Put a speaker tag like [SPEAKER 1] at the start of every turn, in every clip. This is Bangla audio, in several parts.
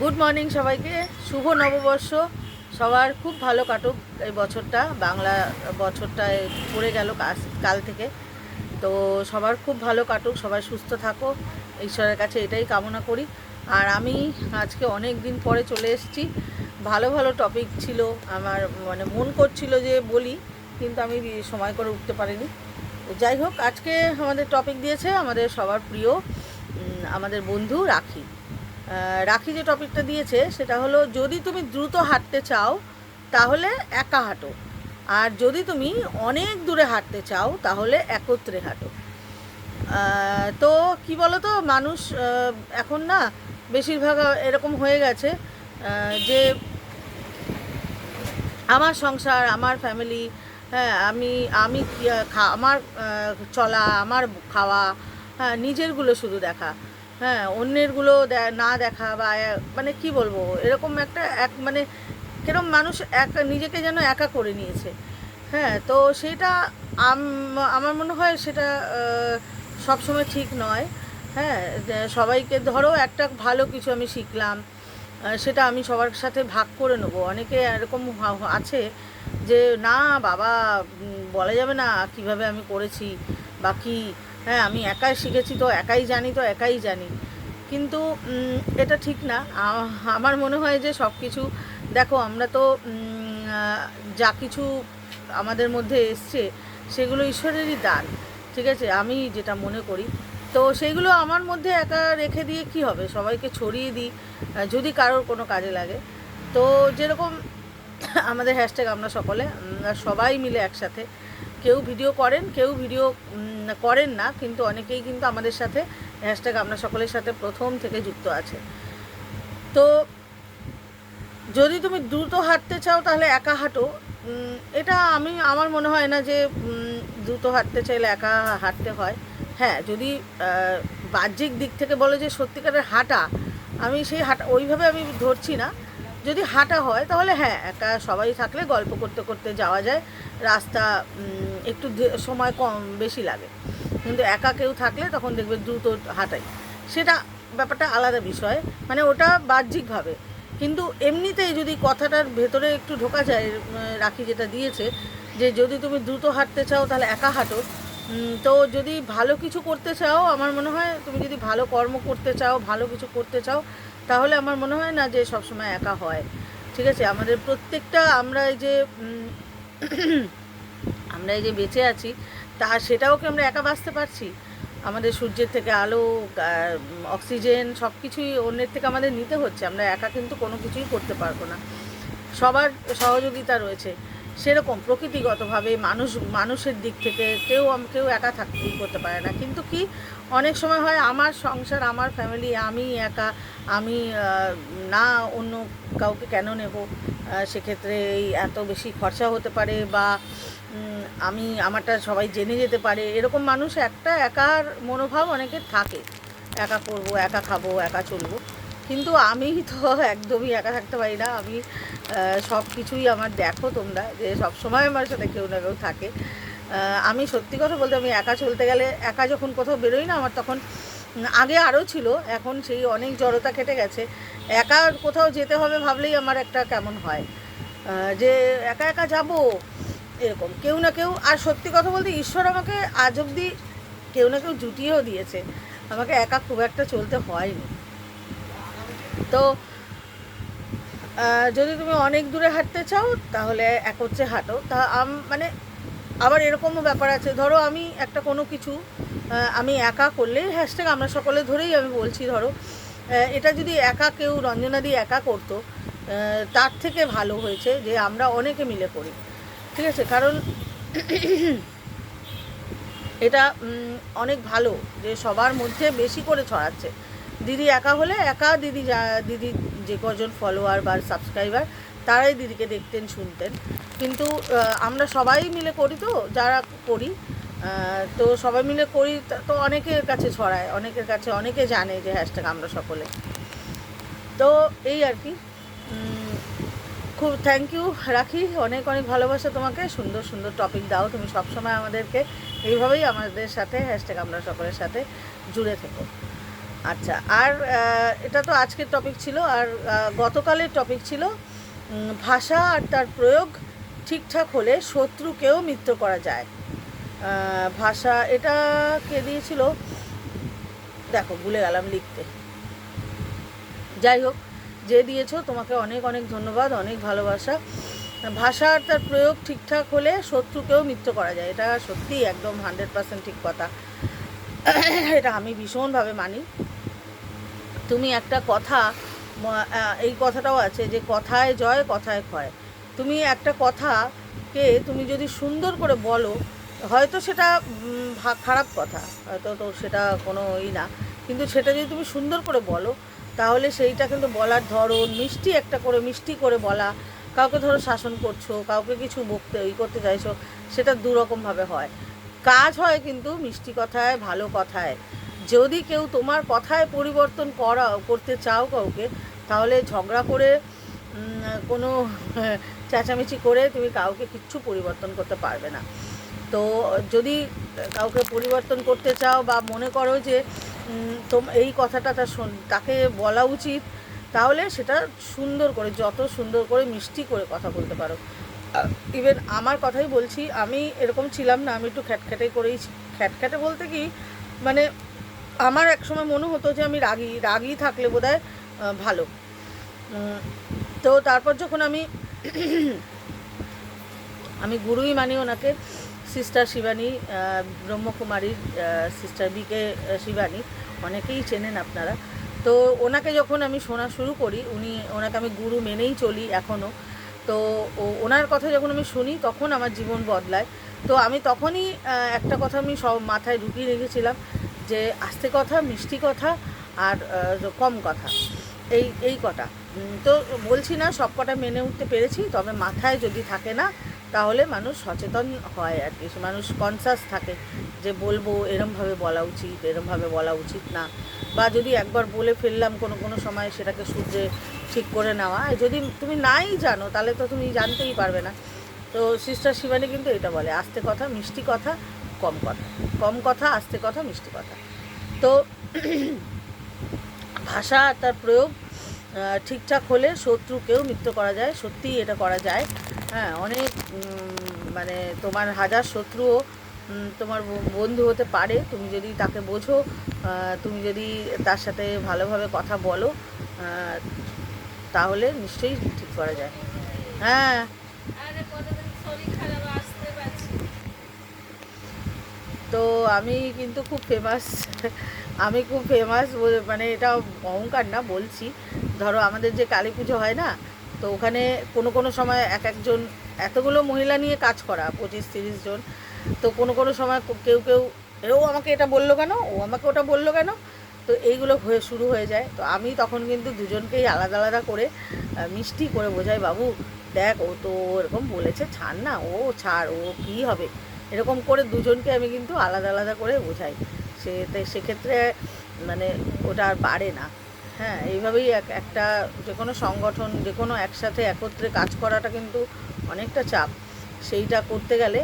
[SPEAKER 1] গুড মর্নিং সবাইকে। শুভ নববর্ষ। সবার খুব ভালো কাটুক এই বছরটা। বাংলা বছরটায় পড়ে গেল কাল থেকে। তো সবার খুব ভালো কাটুক, সবাই সুস্থ থাকো। ঈশ্বরের কাছে এটাই কামনা করি। আর আমি আজকে অনেক দিন পরে চলে এসেছি। ভালো ভালো টপিক ছিল। আমার মানে মন করছিল যে বলি, কিন্তু আমি সময় করে উঠতে পারিনি। যাই হোক, আজকে আমাদের টপিক দিয়েছে আমাদের সবার প্রিয় আমাদের বন্ধু রাখি। রাখি যে টপিকটা দিয়েছে, সেটা হলো যদি তুমি দ্রুত হাঁটতে চাও, তাহলে একা হাঁটো। আর যদি তুমি অনেক দূরে হাঁটতে চাও, তাহলে একত্রে হাঁটো। তো কি বলো তো মানুষ এখন না বেশিরভাগ এরকম হয়ে গেছে যে আমার সংসার, আমার ফ্যামিলি হ্যাঁ আমি আমি আমার চলা, আমার খাওয়া হ্যাঁ নিজেরগুলো শুধু দেখা। হ্যাঁ অন্যেরগুলো না দেখা বা মানে কি বলব, এরকম একটা এক মানে কিরম মানুষ এক, নিজেকে যেন একা করে নিয়েছে। হ্যাঁ তো সেটা আমার মনে হয় সেটা সবসময় ঠিক নয়। হ্যাঁ সবাইকে ধরো একটা ভালো কিছু আমি শিখলাম সেটা আমি সবার সাথে ভাগ করে নেব। অনেকে এরকম আছে যে, না বাবা বলা যাবে না কীভাবে আমি করেছি বা কী হ্যাঁ আমি একাই শিখেছি তো, একাই জানি তো, একাই জানি। কিন্তু এটা ঠিক না। আমার মনে হয় যে সব কিছু দেখো, আমরা তো যা কিছু আমাদের মধ্যে এসছে, সেগুলো ঈশ্বরেরই দান, ঠিক আছে? আমি যেটা মনে করি। তো সেইগুলো আমার মধ্যে একা রেখে দিয়ে কি হবে? সবাইকে ছড়িয়ে দিই যদি কারোর কোনো কাজে লাগে। তো যেরকম আমাদের হ্যাশট্যাগ আমরা সকলে সবাই মিলে একসাথে কেউ ভিডিও করেন, কেউ ভিডিও করেন না, কিন্তু অনেকেই কিন্তু আমাদের সাথে হ্যাশট্যাগ আমরা সকলের সাথে প্রথম থেকে যুক্ত আছে। তো যদি তুমি দ্রুত হাঁটতে চাও তাহলে একা হাঁটো। এটা আমি, আমার মনে হয় না যে দ্রুত হাঁটতে চাইলে একা হাঁটতে হয়। হ্যাঁ যদি বাহ্যিক দিক থেকে বলো যে সত্যিকারের হাঁটা, আমি সেই হাঁটা, ওইভাবে আমি ধরছি না। যদি হাঁটা হয় তাহলে হ্যাঁ একা সবাই থাকলে গল্প করতে করতে যাওয়া যায়। রাস্তা একটু সময় কম, বেশি লাগে। কিন্তু একা কেউ থাকলে তখন দেখবে দ্রুত হাঁটাই। সেটা ব্যাপারটা আলাদা বিষয়। মানে ওটা বাহ্যিকভাবে। কিন্তু এমনিতেই যদি কথাটার ভেতরে একটু ঢোকা যায় রাখি যেটা দিয়েছে, যে যদি তুমি দ্রুত হাঁটতে চাও, তাহলে একা হাঁটো। তো যদি ভালো কিছু করতে চাও, আমার মনে হয় তুমি যদি ভালো কর্ম করতে চাও, ভালো কিছু করতে চাও, তাহলে আমার মনে হয় না যে সবসময় একা হয়। ঠিক আছে? আমাদের প্রত্যেকটা আমরা এই যে আমরা এই যে বেঁচে আছি, তা সেটাও কি আমরা একা বাঁচতে পারছি? আমাদের সূর্যের থেকে আলো অক্সিজেন সব কিছুই অন্যের থেকে আমাদের নিতে হচ্ছে। আমরা একা কিন্তু কোনো কিছুই করতে পারব না। সবার সহযোগিতা রয়েছে। সেরকম প্রকৃতিগতভাবে মানুষ, মানুষের দিক থেকে কেউ কেউ একা থাকতেই করতে পারে না। কিন্তু কি, অনেক সময় হয় আমার সংসার, আমার ফ্যামিলি আমি একা, আমি না অন্য কাউকে কেন নেব? সেক্ষেত্রে এই এত বেশি খরচা হতে পারে বা আমি আমারটা সবাই জেনে যেতে পারে। এরকম মানুষ একটা একার মনোভাব অনেকের থাকে। একা করব, একা খাব, একা চলবো। কিন্তু আমি তো একদমই একা থাকতে পারি না। আমি সব কিছুই আমার দেখো তোমরা যে সব সময় আমার সাথে কেউ না কেউ থাকে। আমি সত্যি কথা বলতে আমি একা চলতে গেলে একা যখন কোথাও বেরোই না, আমার তখন আগে আরও ছিল, এখন সেই অনেক জড়তা কেটে গেছে। একা কোথাও যেতে হবে ভাবলেই আমার একটা কেমন হয়। যে একা একা যাব এরকম। কেউ না কেউ, আর সত্যি কথা বলতে ঈশ্বর আমাকে আজ অবধি কেউ না কেউ জুটিয়েও দিয়েছে। আমাকে একা খুব একটা চলতে হয়নি। তো যদি তুমি অনেক দূরে হাঁটতে চাও, তাহলে একত্রে হাঁটো। তা আম- মানে আবার এরকমও ব্যাপার আছে। ধরো আমি একটা কোনো কিছু আমি একা করলে হ্যাশট্যাগ আমরা সকলে ধরেই আমি বলছি, ধরো এটা যদি একা কেউ রঞ্জনাদি একা করতো তার থেকে ভালো হয়েছে যে আমরা অনেকে মিলে করি। ঠিক আছে? কারণ এটা অনেক ভালো যে সবার মধ্যে বেশি করে ছড়াচ্ছে। দিদি একা হলে একা দিদি যা, দিদি যে কজন ফলোয়ার বা সাবস্ক্রাইবার তারাই দিদিকে দেখতেন, শুনতেন। কিন্তু আমরা সবাই মিলে করি তো, যারা করি তো সবাই মিলে করি তা- অনেকের কাছে ছড়ায়, অনেকের কাছে, অনেকে জানে যে হ্যাশট্যাগ আমরা সকলে। তো এই আর কি। খুব থ্যাংক ইউ রাখি। অনেক অনেক ভালোবাসা তোমাকে। সুন্দর সুন্দর টপিক দাও। তুমি সবসময় আমাদেরকে এইভাবেই আমাদের সাথে হ্যাশট্যাগ আমরা সকলের সাথে জুড়ে থেকো। আচ্ছা আর এটা তো আজকের টপিক ছিল। আর গতকালের টপিক ছিল ভাষা আর তার প্রয়োগ ঠিকঠাক হলে শত্রুকেও মিত্র করা যায়। ভাষা, এটা কে দিয়েছিল? দেখো, ভুলে গেলাম লিখতে। যাই হোক যে দিয়েছ, তোমাকে অনেক অনেক ধন্যবাদ, অনেক ভালোবাসা। ভাষা আর তার প্রয়োগ ঠিকঠাক হলে শত্রুকেও মিত্র করা যায়। এটা সত্যিই একদম হান্ড্রেড পার্সেন্ট ঠিক কথা। এটা আমি ভীষণভাবে মানি। তুমি একটা কথা এই কথাটাও আছে যে কথায় জয়, কথায় ক্ষয়। তুমি একটা কথাকে তুমি যদি সুন্দর করে বলো, হয়তো সেটা খারাপ কথা। হয়তো তো সেটা কোনো ই না। কিন্তু সেটা যদি তুমি সুন্দর করে বলো তাহলে সেইটা কিন্তু বলার ধরন, মিষ্টি একটা করে, মিষ্টি করে বলা। কাউকে ধরো শাসন করছ, কাউকে কিছু বকতে, ই করতে চাইছো, সেটা দুরকমভাবে হয়। কাজ হয় কিন্তু মিষ্টি কথায়, ভালো কথায়। যদি কেউ তোমার কথায় পরিবর্তন করা, করতে চাও কাউকে, তাহলে ঝগড়া করে কোনো, চেঁচামেচি করে তুমি কাউকে কিচ্ছু পরিবর্তন করতে পারবে না। তো যদি কাউকে পরিবর্তন করতে চাও বা মনে করো যে এই কথাটা তার তাকে বলা উচিত তাহলে সেটা সুন্দর করে যত সুন্দর করে মিষ্টি করে কথা বলতে পারো। ইভেন আমার কথাই বলছি আমি এরকম ছিলাম না আমি একটু খ্যাটখ্যাটে করেই খ্যাটখ্যাটে বলতে কি মানে আমার একসময় মনে হতো যে আমি রাগী রাগী থাকলে আহ, ভালো। তো তারপর যখন আমি আমি গুরুই মানি ওনাকে সিস্টার শিবানী ব্রহ্মকুমারীর সিস্টার বিকে শিবানী অনেকেই চেনেন আপনারা। তো ওনাকে যখন আমি শোনা শুরু করি, উনি, ওনাকে আমি গুরু মেনেই চলি এখনও তো ওনার কথা যখন আমি শুনি, তখন আমার জীবন বদলায়। তো আমি তখনই একটা কথা আমি সব মাথায় ঢুকিয়ে রেখেছিলাম যে আস্তে কথা, মিষ্টি কথা আর কম কথা। এই এই কটা। তো বলছি না সব কটা মেনে উঠতে পেরেছি, তবে মাথায় যদি থাকে না তাহলে মানুষ সচেতন হয় আর কি। মানুষ কনসাস থাকে যে বলব এরমভাবে বলা উচিত, এরমভাবে বলা উচিত না। বা যদি একবার বলে ফেললাম কোনো কোনো সময় সেটাকে সূর্যে ঠিক করে নেওয়া যদি তুমি নাই জানো তাহলে তো তুমি জানতেই পারবে না। তো সিস্টার শিবানী কিন্তু এটা বলে, আস্তে কথা, মিষ্টি কথা, কম কথা। কম কথা, আস্তে কথা, মিষ্টি কথা। তো ভাষা তার প্রয়োগ ঠিকঠাক হলে শত্রুকেও মিত্র করা যায়, সত্যিই এটা করা যায়। হ্যাঁ অনেক মানে তোমার হাজার শত্রুও তোমার বন্ধু হতে পারে। তুমি যদি তাকে বোঝো তুমি যদি তার সাথে ভালোভাবে কথা বলো তাহলে নিশ্চয়ই ঠিক করা যায়। হ্যাঁ। তো আমি কিন্তু খুব ফেমাস আমি খুব ফেমাস মানে এটা অহংকার না বলছি। ধরো আমাদের যে কালী পুজো হয় না তো ওখানে কোনো কোনো সময় এক একজন, এতগুলো মহিলা নিয়ে কাজ করা, পঁচিশ, তিরিশ জন, তো কোনো কোনো সময় কেউ কেউ ও আমাকে এটা বলল কেন? ও আমাকে ওটা বলল কেন? তো এইগুলো হয়ে, শুরু হয়ে যায়। তো আমি তখন কিন্তু দুজনকেই আলাদা আলাদা করে মিষ্টি করে বোঝাই, বাবু, দেখ, ও তো এরকম বলেছে, ছাড় না, ও ছাড়, ও কী হবে? এরকম করে দুজনকে আমি কিন্তু আলাদা আলাদা করে বোঝাই। সে তাই সেক্ষেত্রে মানে ওটা আর বাড়ে না। হ্যাঁ এইভাবেই এক, একটা যে কোনো সংগঠন যে কোনো একসাথে একত্রে কাজ করাটা কিন্তু অনেকটা চাপ। সেইটা করতে গেলে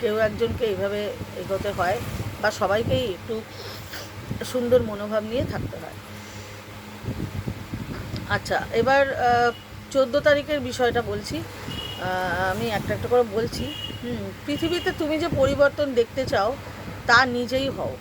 [SPEAKER 1] কেউ একজনকে এইভাবে এগোতে হয় বা সবাইকেই একটু সুন্দর মনোভাব নিয়ে থাকতে হয়। আচ্ছা এবার চোদ্দ তারিখের বিষয়টা বলছি। আমি একটা একটা করে বলছি। হুম, পৃথিবীতে তুমি যে পরিবর্তন দেখতে চাও, তা নিজেই হও।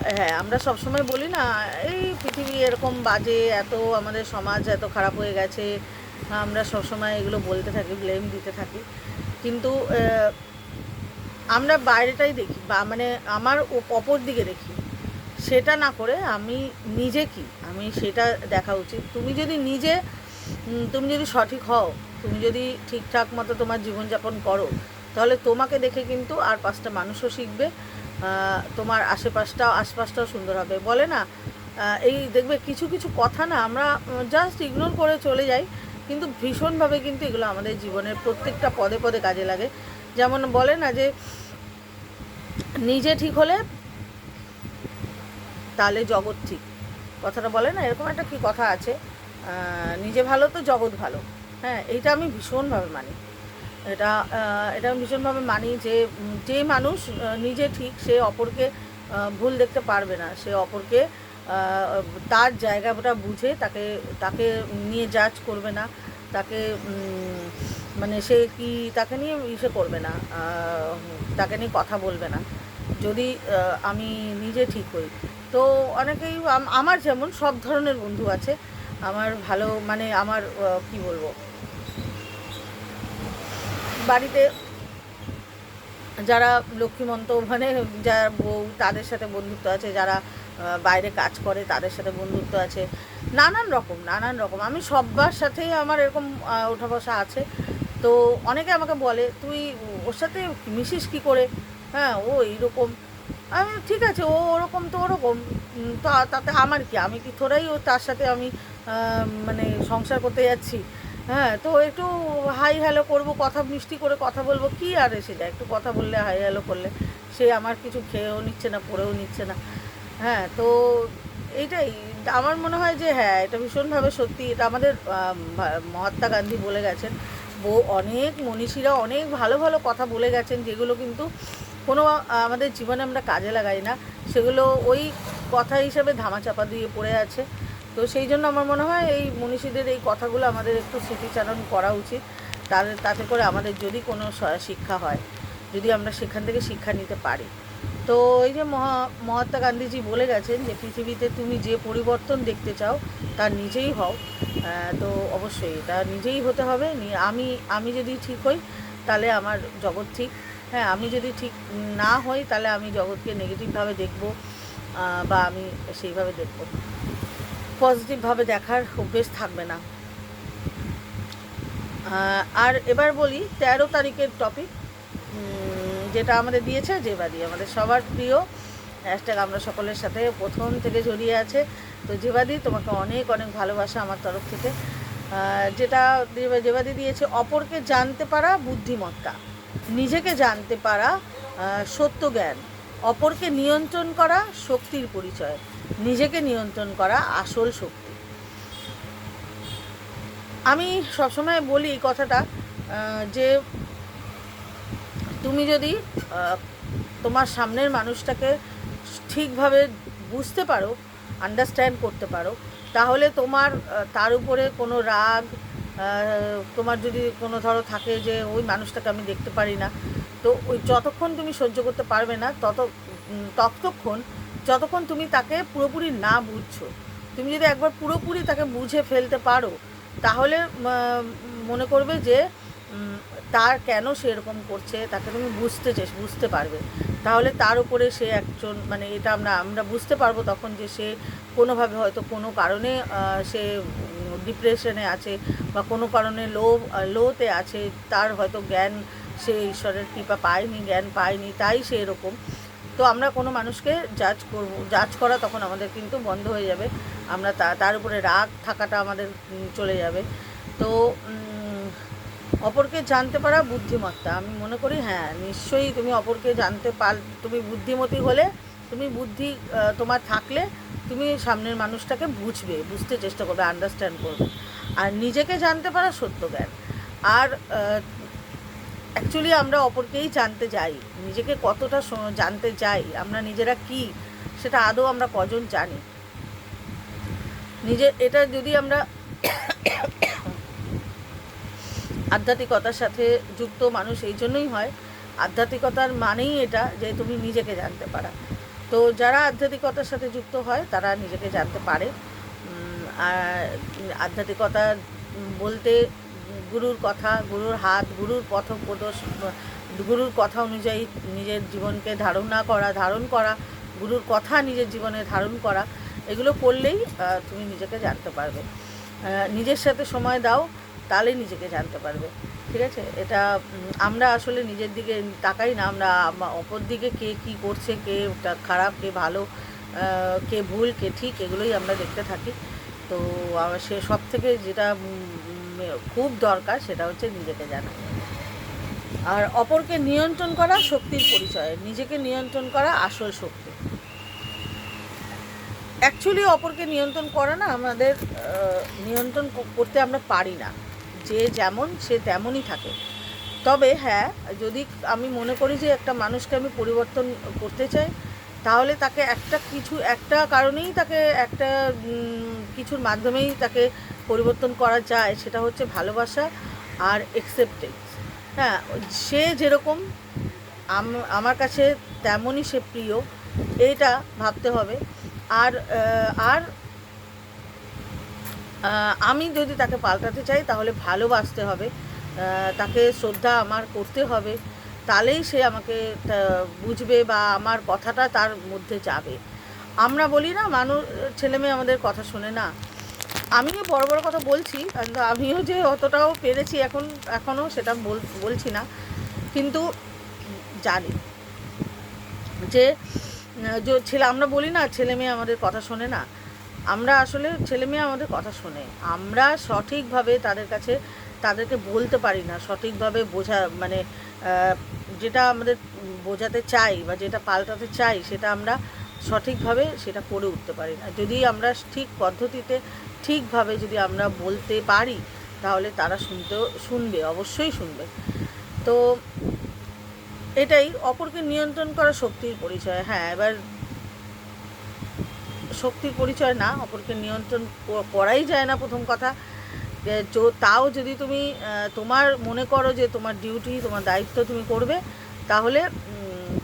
[SPEAKER 1] হ্যাঁ আমরা সবসময় বলি না, এই পৃথিবী এরকম বাজে, এত আমাদের সমাজ এত খারাপ হয়ে গেছে, আমরা সবসময় এগুলো বলতে থাকি ব্লেম দিতে থাকি। কিন্তু আমরা বাইরেটাই দেখি, বা মানে আমার অপর দিকে দেখি। সেটা না করে আমি নিজে কি? আমি সেটা দেখা উচিত। তুমি যদি নিজে তুমি যদি সঠিক হও, তুমি যদি ঠিকঠাক মতো তোমার জীবনযাপন করো, তাহলে তোমাকে দেখে কিন্তু আর পাঁচটা মানুষও শিখবে। তোমার আশেপাশটাও, আশপাশটাও সুন্দর হবে। বলে না এই দেখবে কিছু কিছু কথা না আমরা জাস্ট ইগনোর করে চলে যাই, কিন্তু ভীষণভাবে কিন্তু এগুলো আমাদের জীবনের প্রত্যেকটা পদে পদে কাজে লাগে। যেমন বলে না যে, নিজে ঠিক হলে তাহলে জগৎ ঠিক। কথাটা বলে না, এরকম একটা কি কথা আছে? নিজে ভালো তো জগৎ ভালো। হ্যাঁ এইটা আমি ভীষণভাবে মানি। এটা এটা ভীষণভাবে মানি যে যে মানুষ নিজে ঠিক সে অপরকে ভুল দেখতে পারবে না। সে অপরকে তার জায়গাটা বুঝে তাকে তাকে নিয়ে জাজ করবে না। তাকে মানে সে কি, তাকে নিয়ে ইসে করবে না তাকে নিয়ে কথা বলবে না। যদি আমি নিজে ঠিক হই। তো অনেকেই আমার যেমন সব ধরনের বন্ধু আছে, আমার ভালো মানে আমার কি বলব বাড়িতে যারা লক্ষ্মীমন্ত মানে যারা বউ, তাদের সাথে বন্ধুত্ব আছে, যারা বাইরে কাজ করে, তাদের সাথে বন্ধুত্ব আছে। নানান রকম নানান রকম। আমি সবার সাথেই আমার এরকম ওঠা বসা আছে। তো অনেকে আমাকে বলে, তুই ওর সাথে মিশিস কী করে? হ্যাঁ ও এইরকম। আমি ঠিক আছে, ও ওরকম তো ওরকম। তো, তাতে আমার কি? আমি কি থোড়াই ও তার সাথে আমি মানে সংসার করতে যাচ্ছি? হ্যাঁ তো একটু হাই হ্যালো করব, কথা মিষ্টি করে কথা বলব, কি আর এসে যায়? একটু কথা বললে হাই হ্যালো করলে। সে আমার কিছু খেয়েও নিচ্ছে না, পড়েও নিচ্ছে না। হ্যাঁ তো এইটাই। আমার মনে হয় যে হ্যাঁ এটা ভীষণভাবে সত্যি। এটা আমাদের মহাত্মা গান্ধী বলে গেছেন অনেক মনীষীরা অনেক ভালো ভালো কথা বলে গেছেন, যেগুলো কিন্তু কোনো আমাদের জীবনে আমরা কাজে লাগাই না। সেগুলো ওই কথা হিসাবে ধামাচাপা দিয়ে পড়ে আছে। তো সেই জন্য আমার মনে হয় এই মনীষীদের এই কথাগুলো আমাদের একটু স্মৃতিচারণ করা উচিত। তাদের তাতে করে আমাদের যদি কোনো শিক্ষা হয়, যদি আমরা সেখান থেকে শিক্ষা নিতে পারি। তো এই যে মহা, মহাত্মা গান্ধীজি বলে গেছেন যে, পৃথিবীতে তুমি যে পরিবর্তন দেখতে চাও, তা নিজেই হও। তো অবশ্যই এটা নিজেই হতে হবে। আমি আমি যদি ঠিক হই, তাহলে আমার জগৎ ঠিক। হ্যাঁ আমি যদি ঠিক না হই, তাহলে আমি জগৎকে নেগেটিভভাবে দেখব বা আমি সেইভাবে দেখব। পজিটিভভাবে দেখার অভ্যেস থাকবে না। আর এবার বলি, তেরো তারিখের টপিক যেটা আমাদের দিয়েছে জেবাদি আমাদের সবার প্রিয় হ্যাশট্যাগ আমরা সকলের সাথে প্রথম থেকে জড়িয়ে আছে। তো জেবাদি তোমাকে অনেক অনেক ভালোবাসা আমার তরফ থেকে। যেটা জেবা- জেবাদি দিয়েছে, অপরকে জানতে পারা বুদ্ধিমত্তা। নিজেকে জানতে পারা সত্য জ্ঞান। অপরকে নিয়ন্ত্রণ করা, শক্তির পরিচয়। নিজেকে নিয়ন্ত্রণ করা আসল শক্তি। আমি সবসময় বলি কথাটা যে তুমি যদি তোমার সামনের মানুষটাকে ঠিকভাবে বুঝতে পারো আন্ডারস্ট্যান্ড করতে পারো, তাহলে তোমার তার উপরে কোনো রাগ তোমার যদি কোনো ধরো থাকে যে ওই মানুষটাকে আমি দেখতে পারি না, তো ওই যতক্ষণ তুমি সহ্য করতে পারবে না, তত ততক্ষণ যতক্ষণ তুমি তাকে পুরোপুরি না বুঝছ, তুমি যদি একবার পুরোপুরি তাকে বুঝে ফেলতে পারো, তাহলে মনে করবে যে তার কেন সে এরকম করছে, তাকে তুমি বুঝতে চেস, বুঝতে পারবে। তাহলে তার উপরে সে একজন মানে এটা আমরা আমরা বুঝতে পারব তখন যে সে কোনোভাবে হয়তো কোনো কারণে সে ডিপ্রেশনে আছে বা কোনো কারণে লো লোতে আছে, তার হয়তো জ্ঞান সে ঈশ্বরের কৃপা পায়নি, জ্ঞান পায়নি, তাই সে এরকম। তো আমরা কোনো মানুষকে জাজ করব জাজ করা তখন আমাদের কিন্তু বন্ধ হয়ে যাবে। আমরা তার উপরে রাগ থাকাটা আমাদের চলে যাবে। তো অপরকে জানতে পারা বুদ্ধিমত্তা। আমি মনে করি হ্যাঁ নিশ্চয়ই তুমি অপরকে জানতে পার, তুমি বুদ্ধিমতী হলে, তুমি বুদ্ধি তোমার থাকলে তুমি সামনের মানুষটাকে বুঝবে, বুঝতে চেষ্টা করবে আন্ডারস্ট্যান্ড করবে। আর নিজেকে জানতে পারা সত্য জ্ঞান। আর অ্যাকচুয়ালি আমরা অপরকেই জানতে যাই নিজেকে কতটা জানতে যাই আমরা নিজেরা কি, সেটা আদৌ আমরা কজন জানি? নিজে, এটা যদি আমরা আধ্যাত্মিকতার সাথে যুক্ত মানুষ, এই জন্যই হয়, আধ্যাত্মিকতার মানেই এটা যে তুমি নিজেকে জানতে পারা। তো যারা আধ্যাত্মিকতার সাথে যুক্ত হয়, তারা নিজেকে জানতে পারে। আর আধ্যাত্মিকতা বলতে গুরুর কথা, গুরুর হাত, গুরুর পথ প্রদর্শ, গুরুর কথা অনুযায়ী নিজের জীবনকে ধারণা করা, ধারণ করা, গুরুর কথা নিজের জীবনে ধারণ করা, এগুলো করলেই তুমি নিজেকে জানতে পারবে। নিজের সাথে সময় দাও, তাহলেই নিজেকে জানতে পারবে। ঠিক আছে? এটা আমরা আসলে নিজের দিকে তাকাই না, আমরা আমা- অপর দিকে কে কী করছে, কে খারাপ, কে ভালো কে ভুল, কে ঠিক, এগুলোই আমরা দেখতে থাকি। তো সে সব থেকে যেটা খুব দরকার, সেটা হচ্ছে নিজেকে জানা। আর অপরকে নিয়ন্ত্রণ করা শক্তির পরিচয়, নিজেকে নিয়ন্ত্রণ করা আসল শক্তি। অ্যাকচুয়ালি অপরকে নিয়ন্ত্রণ করা না, আমাদের নিয়ন্ত্রণ করতে আমরা পারি না। যে যেমন, সে তেমনই থাকে। তবে হ্যাঁ যদি আমি মনে করি যে একটা মানুষকে আমি পরিবর্তন করতে চাই, তাহলে তাকে একটা কিছু, একটা কারণেই তাকে একটা কিছুর মাধ্যমেই তাকে পরিবর্তন করা যায় সেটা হচ্ছে ভালোবাসা আর একসেপ্টেন্স হ্যাঁ সে যেরকম আম- আমার কাছে তেমনই সে প্রিয়, এটা ভাবতে হবে। আর আর আমি যদি তাকে পাল্টাতে চাই, তাহলে ভালোবাসতে হবে। তাকে শ্রদ্ধা আমার করতে হবে। তাহলেই সে আমাকে বুঝবে বা আমার কথাটা তার মধ্যে যাবে। আমরা বলি না, মানুষ, ছেলেমেয়ে আমাদের কথা শোনে না। আমিও বড় বড় কথা বলছি আমিও যে অতটাও পেরেছি এখন এখনও সেটা বল, বলছি না। কিন্তু জানি যে ছেলে, আমরা বলি না, ছেলে মেয়ে আমাদের কথা শোনে না। আমরা আসলে ছেলে মেয়ে আমাদের কথা শোনে। আমরা সঠিকভাবে তাদের কাছে, তাদেরকে বলতে পারি না, সঠিকভাবে বোঝা মানে যেটা আমাদের বোঝাতে চাই বা যেটা পাল্টাতে চাই, সেটা আমরা সঠিকভাবে সেটা করে উঠতে পারি না। যদি আমরা ঠিক পদ্ধতিতে ঠিকভাবে যদি আমরা বলতে পারি, তাহলে তারা শুনতেও, শুনবে, অবশ্যই শুনবে। তো এটাই, অপরকে নিয়ন্ত্রণ করা শক্তির পরিচয়। হ্যাঁ এবার শক্তির পরিচয় না, অপরকে নিয়ন্ত্রণ করাই যায় না প্রথম কথা। তাও যদি তুমি তোমার মনে করো যে, তোমার ডিউটি, তোমার দায়িত্ব তুমি করবে, তাহলে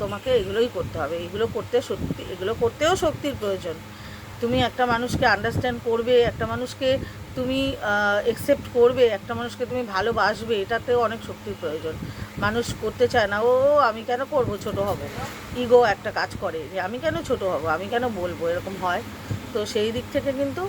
[SPEAKER 1] তোমাকে এগুলোই করতে হবে। এগুলো করতে সত্যি এগুলো করতেও শক্তির প্রয়োজন। তুমি একটা মানুষকে আন্ডারস্ট্যান্ড করবে, একটা মানুষকে তুমি একসেপ্ট করবে, একটা মানুষকে তুমি ভালোবাসবে এটাতেও অনেক শক্তির প্রয়োজন। মানুষ করতে চায় না, ও আমি কেন করব? ছোট হব ইগো একটা কাজ করে যে, আমি কেন ছোট হব? আমি কেন বলব? এরকম হয়। তো সেই দিক থেকে কিন্তু